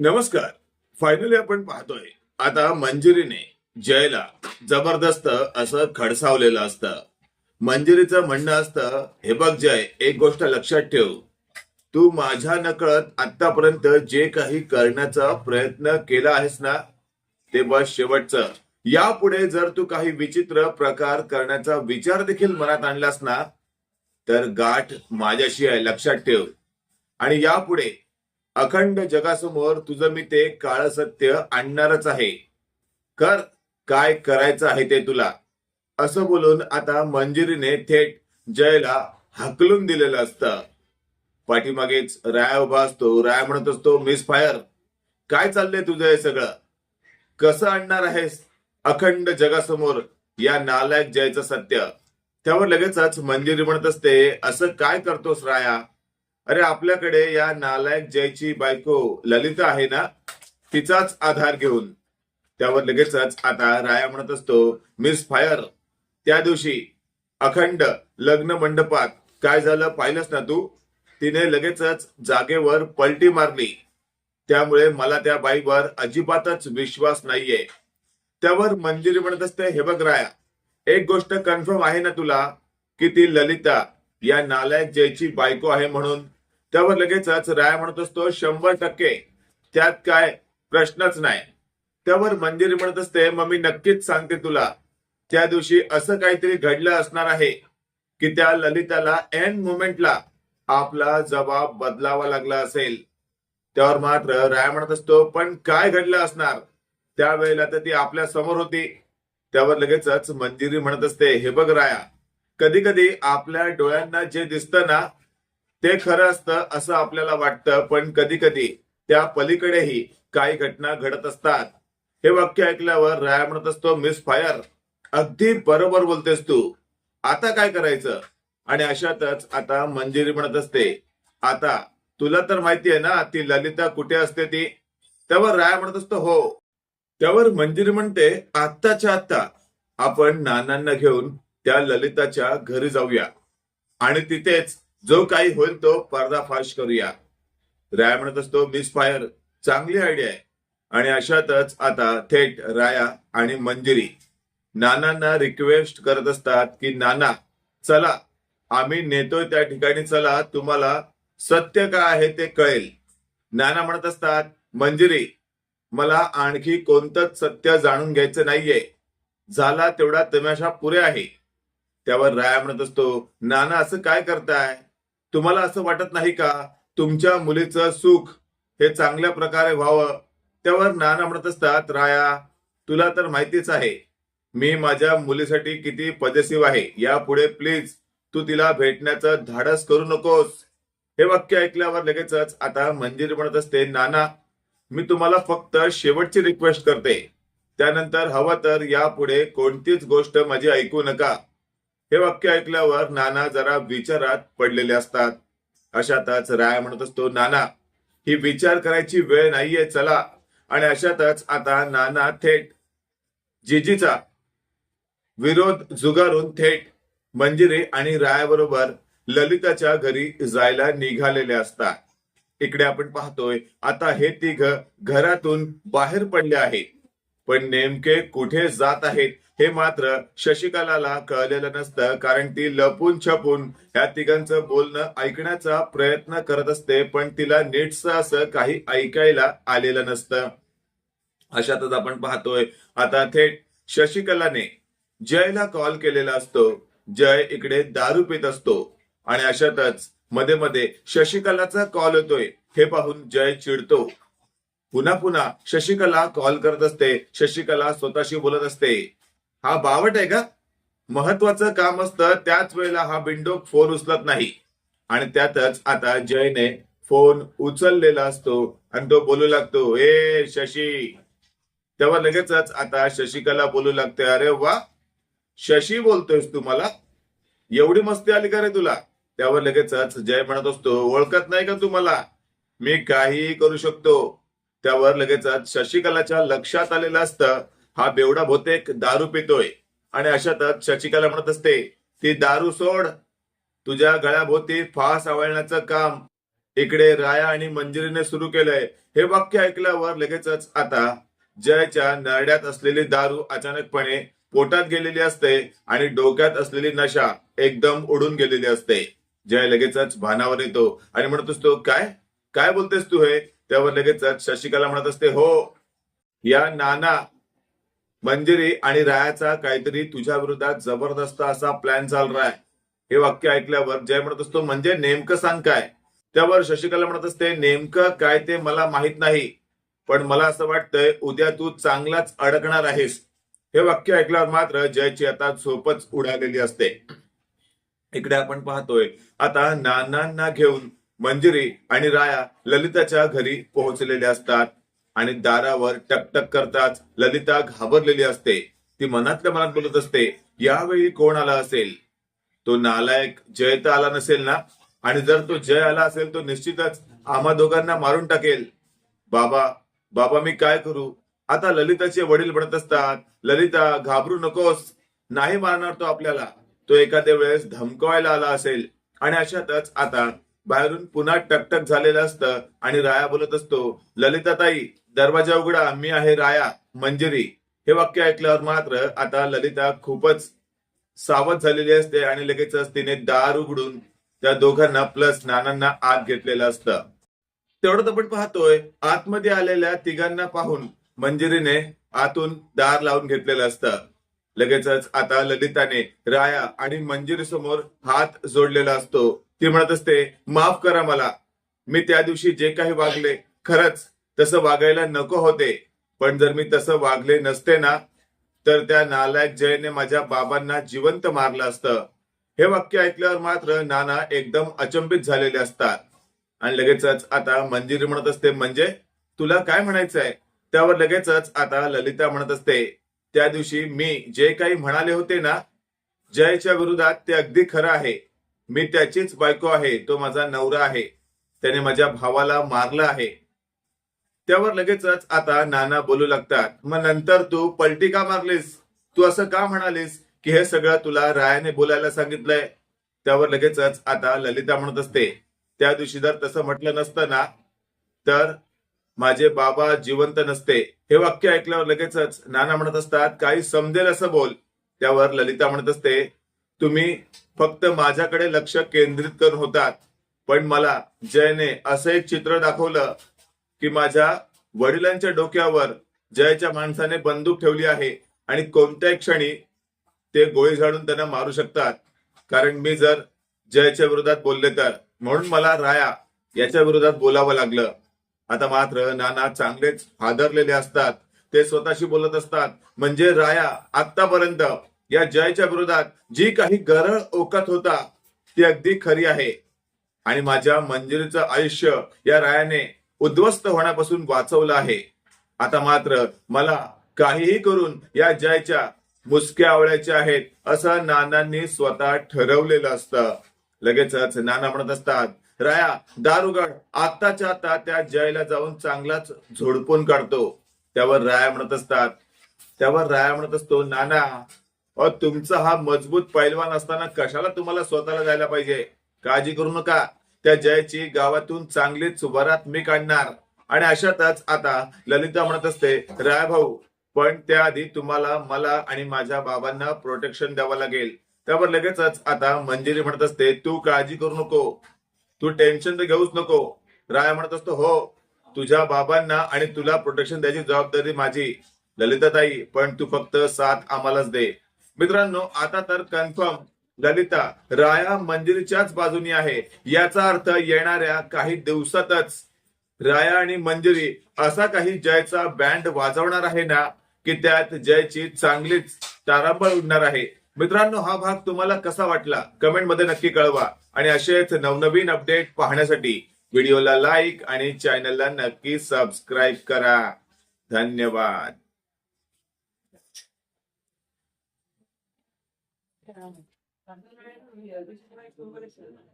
नमस्कार. फायनली आपण पाहतोय. आता मंजिरीने जयला जबरदस्त असं खडसावलेलं असतं. मंजिरीचं म्हणणं असतं हे बघ जय एक गोष्ट लक्षात ठेव. तू माझ्या नकळत आतापर्यंत जे काही करण्याचा प्रयत्न केला आहेस ना ते बस शेवटचं. यापुढे जर तू काही विचित्र प्रकार करण्याचा विचार देखील मनात आणलास ना तर गाठ माझ्याशी आहे लक्षात ठेव. आणि यापुढे अखंड जगासमोर तुझं मी ते काळ सत्य आणणारच आहे. कर काय करायचं आहे ते तुला. असं बोलून आता मंजिरीने थेट जयला हकलून दिलेलं असतं. पाठीमागेच राया उभा असतो. राया म्हणत असतो मिस फायर काय चाललंय तुझं हे सगळं? कसं आणणार आहेस? अखंड जगासमोर या नालायक जयचं सत्य. त्यावर लगेचच मंजिरी म्हणत असते असं काय करतोस राया? अरे आपल्याकडे या नालायक जयची बायको ललिता आहे ना तिचाच आधार घेऊन. त्यावर लगेचच आता राया म्हणत असतो मिस फायर त्या दिवशी अखंड लग्न मंडपात काय झालं पाहिलंस ना तू? तिने लगेचच जागेवर पलटी मारली. त्यामुळे मला त्या बाईवर अजिबातच विश्वास नाहीये. त्यावर मंजिरी म्हणत असते हे बघ राया एक गोष्ट कन्फर्म आहे ना तुला की ती ललिता या नालायक जयची बायको आहे म्हणून त्यावर लगेचच राय म्हणत असतो शंभर टक्के त्यात काय प्रश्नच नाही. त्यावर मंजिरी म्हणत असते मग मी नक्कीच सांगते तुला त्या दिवशी असं काहीतरी घडलं असणार आहे की त्या ललिताला एंड मुमेंटला आपला जबाब बदलावा लागला असेल. त्यावर मात्र राय म्हणत असतो पण काय घडलं असणार? त्यावेळेला तर ती आपल्यासमोर होती. त्यावर लगेचच मंजिरी म्हणत असते हे बघ राया कधी कधी आपल्या डोळ्यांना जे दिसतं ना ते खरं असतं असं आपल्याला वाटतं पण कधी कधी त्या पलीकडेही काही घटना घडत असतात. हे वाक्य ऐकल्यावर राया म्हणत असतो मिस फायर अगदी बरोबर बोलतेस तू. आता काय करायचं? आणि अशातच आता मंजिरी म्हणत असते आता तुला तर माहिती आहे ना ती ललिता कुठे असते ती? त्यावर राया म्हणत असतो हो. त्यावर मंजिरी म्हणते आत्ताच्या आत्ता आपण नानांना घेऊन त्या ललिताच्या घरी जाऊया. आणि तिथेच जो काही होईल तो पर्दाफाश करूया. राया म्हणत असतो मिस फायर चांगली आयडिया आहे. आणि अशातच आता थेट राया आणि मंजिरी नानांना रिक्वेस्ट करत असतात की नाना चला आम्ही नेतोय त्या ठिकाणी चला तुम्हाला सत्य काय आहे ते कळेल. नाना म्हणत असतात मंजिरी मला आणखी कोणतंच सत्य जाणून घ्यायचं नाहीये. झाला तेवढा तमाशा पुरे आहे. त्यावर राया म्हणत असतो नाना असं काय करताय? तुम्हाला असं वाटत नाही का? तुमच्या मुलीचं सुख हे चांगल्या प्रकारे व्हावं. त्यावर नाना म्हणत असतात राया तुला तर माहितीच आहे मी माझ्या मुलीसाठी किती पजेसिव्ह आहे. यापुढे प्लीज तू तिला भेटण्याचं धाडस करू नकोस. हे वाक्य ऐकल्यावर लगेचच आता मंदिर म्हणत असते नाना मी तुम्हाला फक्त शेवटची रिक्वेस्ट करते. त्यानंतर हवं तर यापुढे कोणतीच गोष्ट माझी ऐकू नका. हे वाक्य ऐकल्यावर नाना जरा विचारात पडलेले असतात. अशातच राय म्हणत असतो नाना ही विचार करायची वेळ नाहीये चला. आणि अशातच आता नाना थेट जिजीचा विरोध जुगारून थेट मंजिरी आणि रायाबरोबर ललिताच्या घरी जायला निघालेले असतात. इकडे आपण पाहतोय आता हे तिघ घरातून बाहेर पडले आहेत. पण नेमके कुठे जात आहेत हे मात्र शशिकलाला कळलेलं नसतं कारण ती लपून छपून या तिघांचं बोलणं ऐकण्याचा प्रयत्न करत असते पण तिला नीटचं असं काही ऐकायला आलेलं नसतं. अशातच आपण पाहतोय आता थेट शशिकलाने जयला कॉल केलेला असतो. जय इकडे दारू पित असतो. आणि अशातच मध्ये मध्ये शशिकलाचा कॉल येतोय. हे पाहून जय चिडतो. पुन्हा पुन्हा शशिकला कॉल करत असते. शशिकला स्वतःशी बोलत असते. हा बावट आहे का? महत्वाचं काम असतं त्याच वेळेला हा बिंडोक फोन उचलत नाही. आणि त्यातच आता जयने फोन उचललेला असतो आणि तो बोलू लागतो ए शशी. तेव्हा लगेचच आता शशिकला बोलू लागते अरे वा शशी बोलतोयस तू मला? एवढी मस्ती आली का रे तुला? त्यावर लगेचच जय म्हणत असतो ओळखत नाही का तू मला? मी काहीही करू शकतो. त्यावर लगेचच शशिकलाच्या लक्षात आलेलं असतं हा बेवडा बहुतेक दारू पितोय. आणि अशातच शशिकाला म्हणत असते ती दारू सोड. तुझ्या गळ्याभोवती फास आवळण्याचं काम इकडे राया आणि मंजिरीने सुरू केलंय. हे वाक्य ऐकल्यावर लगेचच आता जयच्या नरड्यात असलेली दारू अचानकपणे पोटात गेलेली असते आणि डोक्यात असलेली नशा एकदम उडून गेलेली असते. जय लगेचच भानावर येतो आणि म्हणत असतो काय? काय बोलतेस तू हे? त्यावर लगेचच शशिकला म्हणत असते हो या नाना मंजिरी आणि रायाचा काहीतरी तुझ्या विरोधात जबरदस्त असा प्लॅन चालला आहे हे वाक्य ऐकल्यावर जय म्हणत असतो म्हणजे नेमकं सांग काय? त्यावर शशिकला म्हणत असते नेमकं काय ते मला माहीत नाही पण मला असं वाटतंय उद्या तू चांगलाच अडकणार आहेस. हे वाक्य ऐकल्यावर मात्र जयची आता झोपच उडालेली असते. इकडे आपण पाहतोय आता नानांना घेऊन मंजिरी आणि राया ललिताच्या घरी पोहोचलेले असतात. आणि दारावर टकटक करताच ललिता घाबरलेली असते. ती मनातल्या मनात बोलत असते यावेळी कोण आला असेल? तो नालायक जय तर आला नसेल ना? आणि जर तो जय आला असेल तो निश्चितच आम्हा दोघांना मारून टाकेल. बाबा बाबा मी काय करू? आता ललिताचे वडील म्हणत असतात ललिता घाबरू नकोस. नाही मारणार तो आपल्याला. तो एखाद्या वेळेस धमकवायला आला असेल. आणि अशातच आता बाहेरून पुन्हा टकटक झालेलं असतं आणि राया बोलत असतो ललिताताई दरवाजा उघडा मी आहे राया मंजिरी. हे वाक्य ऐकल्यावर मात्र आता ललिता खूपच सावध झालेली असते आणि लगेचच तिने दार उघडून त्या दोघांना प्लस नानांना आत घेतलेलं असतं. तेवढं आपण पाहतोय आतमध्ये आलेल्या तिघांना पाहून मंजिरीने आतून दार लावून घेतलेलं असतं. लगेचच आता ललिताने राया आणि मंजिरी समोर हात जोडलेला असतो. ती म्हणत असते माफ करा मला. मी त्या दिवशी जे काही वागले खरंच तसं वागायला नको होते. पण जर मी तसं वागले नसते ना तर त्या नालायक जयने माझ्या बाबांना जिवंत मारलं असतं. हे वाक्य ऐकल्यावर मात्र नाना एकदम अचंबित झालेले असतात. आणि लगेचच आता मंजिरी म्हणत असते म्हणजे तुला काय म्हणायचंय? त्यावर लगेचच आता ललिता म्हणत असते त्या दिवशी मी जे काही म्हणाले होते ना जयच्या विरोधात ते अगदी खरं आहे. मी त्याचीच बायको आहे तो माझा नवरा आहे. त्याने माझ्या भावाला मारलं आहे. त्यावर लगेचच आता नाना बोलू लागतात. मग नंतर तू पलटी का मारलीस? तू असं का म्हणालीस की हे सगळं तुला रायाने बोलायला सांगितलंय? त्यावर लगेचच आता ललिता म्हणत असते. त्या दिवशी जर तसं म्हटलं नसतं ना तर माझे बाबा जिवंत नसते. हे वाक्य ऐकल्यावर लगेचच नाना म्हणत असतात काही समजेल असं बोल. त्यावर ललिता म्हणत असते तुम्ही फक्त माझ्याकडे लक्ष केंद्रित करून होतात. पण मला जयने असं एक चित्र दाखवलं की माझ्या वडिलांच्या डोक्यावर जयच्या माणसाने बंदूक ठेवली आहे आणि कोणत्याही क्षणी ते गोळी झाडून त्यांना मारू शकतात. कारण मी जर जयच्या विरोधात बोलले तर म्हणून मला राया याच्या विरोधात बोलावं लागलं. आता मात्र नाना चांगलेच हादरलेले असतात. ते स्वतःशी बोलत असतात. म्हणजे राया आतापर्यंत या जयच्या विरोधात जी काही गरळ ओकत होता ती अगदी खरी आहे. आणि माझ्या मंजिरीचं आयुष्य या रायाने उद्ध्वस्त होण्यापासून वाचवलं आहे. आता मात्र मला काहीही करून या जयच्या मुसक्या आवळ्याच्या आहेत असं नानांनी स्वतः ठरवलेलं असतं. लगेचच नाना म्हणत असतात राया दारुगड आत्ताच्या आता त्या जयला जाऊन चांगलाच झोडपून काढतो. त्यावर राया म्हणत असतात त्यावर राया म्हणत असतो नाना अ तुमचा हा मजबूत पैलवान असताना कशाला तुम्हाला स्वतःला जायला पाहिजे? काळजी करू नका. त्या जयची गावातून चांगलीच वरात मी काढणार. आणि अशातच आता ललिता म्हणत असते राय भाऊ पण त्याआधी तुम्हाला मला आणि माझ्या बाबांना प्रोटेक्शन द्यावं लागेल. त्यावर लगेचच आता मंजिरी म्हणत असते तू काळजी करू नको. तू टेन्शन तर घेऊच नको. राय म्हणत असतो हो तुझ्या बाबांना आणि तुला प्रोटेक्शन द्यायची जबाबदारी माझी. ललिताताई पण तू फक्त साथ आम्हालाच दे. मित्रांनो आता तर कन्फर्म ललिता राया मंजिरीच्याच बाजूनी आहे. याचा अर्थ येणाऱ्या काही दिवसातच राया आणि मंजिरी असा काही जयचा बँड वाजवणार आहे ना की त्यात जयची चांगलीच तारांबळ उडणार आहे. मित्रांनो हा भाग तुम्हाला कसा वाटला? कमेंटमध्ये नक्की कळवा. आणि असेच नवनवीन अपडेट पाहण्यासाठी व्हिडिओला लाईक आणि चॅनलला नक्की सबस्क्राईब करा. धन्यवाद. Yeah, this is my favorite.